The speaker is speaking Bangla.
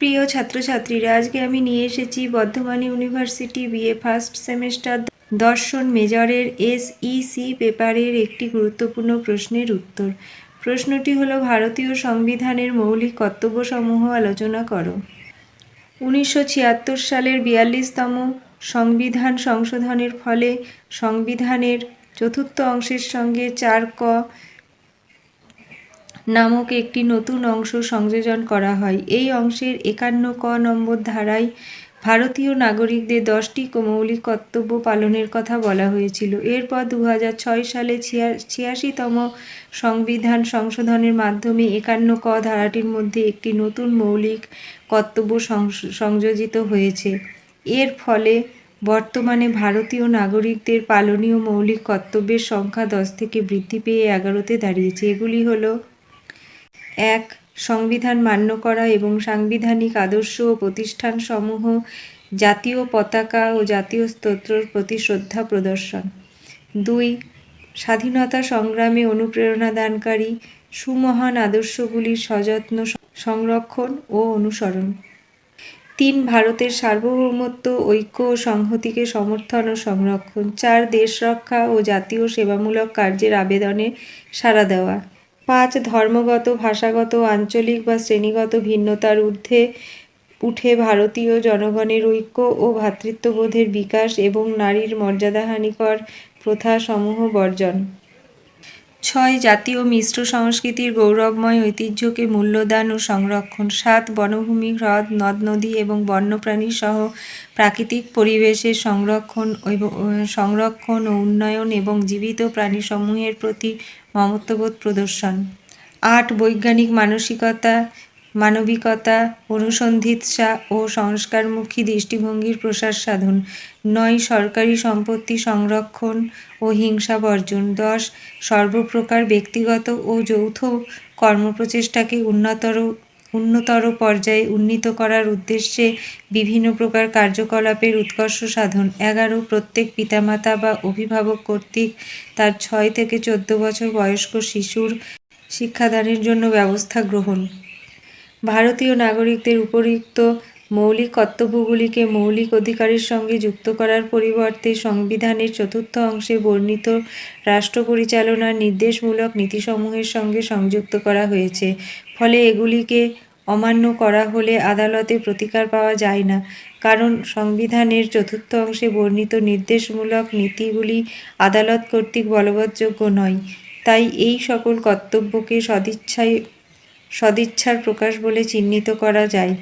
প্রিয় ছাত্রছাত্রীরা, আজকে আমি নিয়ে এসেছি Bardhaman university BA first semester দর্শন মেজরের এসইসি পেপারের একটি গুরুত্বপূর্ণ প্রশ্নের উত্তর। প্রশ্নটি হলো, ভারতীয় সংবিধানের মৌলিক কর্তব্যসমূহ আলোচনা করো। উনিশশো ছিয়াত্তর সালের বিয়াল্লিশতম সংবিধান সংশোধনের ফলে সংবিধানের চতুর্থ অংশের সঙ্গে চার ক নামক একটি নতুন অংশ সংযোজন করা হয়। এই অংশের একান্ন ক নম্বর ধারায় ভারতীয় নাগরিকদের দশটি মৌলিক কর্তব্য পালনের কথা বলা হয়েছিল। এরপর দু সালে ছিয়া, ছিয়াশিতম সংবিধান সংশোধনের মাধ্যমে একান্ন ক ধারাটির মধ্যে একটি নতুন মৌলিক কর্তব্য সংযোজিত হয়েছে। এর ফলে বর্তমানে ভারতীয় নাগরিকদের পালনীয় মৌলিক কর্তব্যের সংখ্যা দশ থেকে বৃদ্ধি পেয়ে এগারোতে দাঁড়িয়েছে। এগুলি হলো এক, সংবিধান মান্য করা এবং সাংবিধানিক আদর্শ ও প্রতিষ্ঠানসমূহ জাতীয় পতাকা ও জাতীয় স্তোত্রর প্রতি শ্রদ্ধা প্রদর্শন। দুই, স্বাধীনতা সংগ্রামে অনুপ্রেরণা দানকারী সুমহান আদর্শগুলির সযত্ন, সংরক্ষণ ও অনুসরণ। তিন, ভারতের সার্বভৌমত্ব, ঐক্য ও সংহতিকে সমর্থন ও সংরক্ষণ। চার, দেশ রক্ষা ও জাতীয় সেবামূলক কার্যের আবেদনে সাড়া দেওয়া। পাঁচ ধর্মগত, ভাষাগত, আঞ্চলিক বা শ্রেণীগত ভিন্নতার ঊর্ধ্বে উঠে ভারতীয় জনগণের ঐক্য ও ভ্রাতৃত্ববোধের বিকাশ এবং নারীর মর্যাদাহানিকর প্রথাসমূহ বর্জন। ছয় জাতীয় মিশ্র সংস্কৃতির গৌরবময় ঐতিহ্যকে মূল্যদান ও সংরক্ষণ, সাত বনভূমি, হ্রদ, নদ, নদী এবং বন্যপ্রাণী সহ প্রাকৃতিক পরিবেশের সংরক্ষণ সংরক্ষণ ও উন্নয়ন এবং জীবিত প্রাণীসমূহের প্রতি মমত্ববোধ প্রদর্শন। আট বৈজ্ঞানিক মানসিকতা মানবিকতা, অনুসন্ধিৎসা ও সংস্কারমুখী দৃষ্টিভঙ্গির প্রসার সাধন। নয়, সরকারি সম্পত্তি সংরক্ষণ ও হিংসা বর্জন। দশ, সর্বপ্রকার ব্যক্তিগত ও যৌথ কর্মপ্রচেষ্টাকে উন্নতর উন্নতর পর্যায়ে উন্নীত করার উদ্দেশ্যে বিভিন্ন প্রকার কার্যকলাপের উৎকর্ষ সাধন। এগারো, প্রত্যেক পিতামাতা বা অভিভাবক কর্তৃক তার ছয় থেকে চোদ্দ বছর বয়স্ক শিশুর শিক্ষাদানের জন্য ব্যবস্থা গ্রহণ। ভারতীয় নাগরিকদের উপরিউক্ত মৌলিক কর্তব্যগুলিকে মৌলিক অধিকারের সঙ্গে যুক্ত করার পরিবর্তে সংবিধানের চতুর্থ অংশে বর্ণিত রাষ্ট্র পরিচালনার নির্দেশমূলক নীতিসমূহের সঙ্গে সংযুক্ত করা হয়েছে। ফলে এগুলিকে অমান্য করা হলে আদালতে প্রতিকার পাওয়া যায় না। কারণ সংবিধানের চতুর্থ অংশে বর্ণিত নির্দেশমূলক নীতিগুলি আদালত কর্তৃক বলবৎযোগ্য নয়। তাই এই সকল কর্তব্যকে সদিচ্ছায় সদিচ্ছার প্রকাশ বলে চিহ্নিত করা যায়।